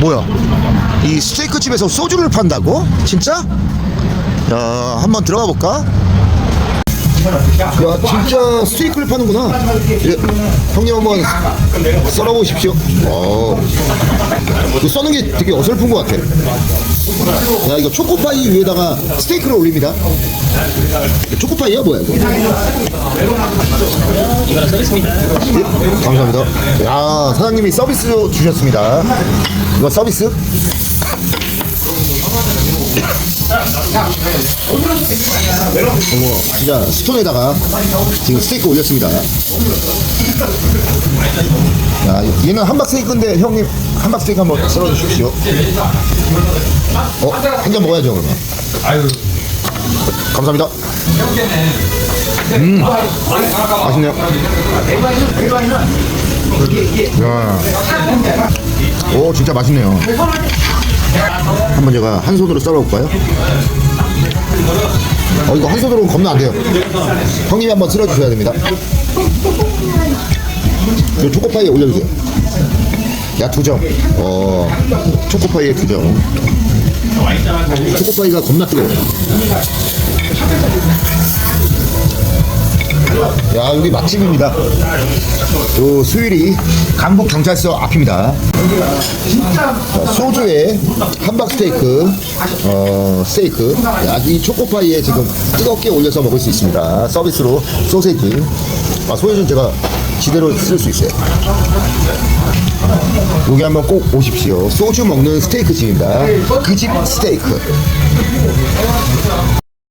뭐야? 이 스테이크 집에서 소주를 판다고? 진짜? 야, 한번 들어가 볼까? 야, 진짜 스테이크를 파는구나. 예, 형님 한번 썰어보십시오. 어, 이거 써는 게 되게 어설픈 것 같아. 야, 이거 초코파이 위에다가 스테이크를 올립니다. 초코파이야 뭐야 이거? 예, 감사합니다. 야, 사장님이 서비스 주셨습니다. 이거 서비스? 어머, 진짜 스톤에다가 지금 스테이크 올렸습니다. 야, 얘는 함박 스테이크인데 형님 함박 스테이크 한번 썰어 주십시오. 어, 한 잔 먹어야죠 그러면. 감사합니다. 음, 맛있네요. 야, 오 진짜 맛있네요. 한번 제가 한 손으로 썰어볼까요? 어 이거 한 손으로는 겁나 안 돼요. 형님이 한번 썰어주셔야 됩니다. 이 초코파이에 올려주세요. 야 두 점. 어 초코파이에 두 점. 초코파이가 겁나 뜨거워. 야 여기 맛집입니다. 요 수유리 강북 경찰서 앞입니다. 자, 소주에 함박 스테이크, 어 스테이크, 야, 이 초코파이에 지금 뜨겁게 올려서 먹을 수 있습니다. 서비스로 소세지. 아 소세지는 제가 지대로 쓸 수 있어요. 여기 한번 꼭 오십시오. 소주 먹는 스테이크 집입니다. 그 집 스테이크.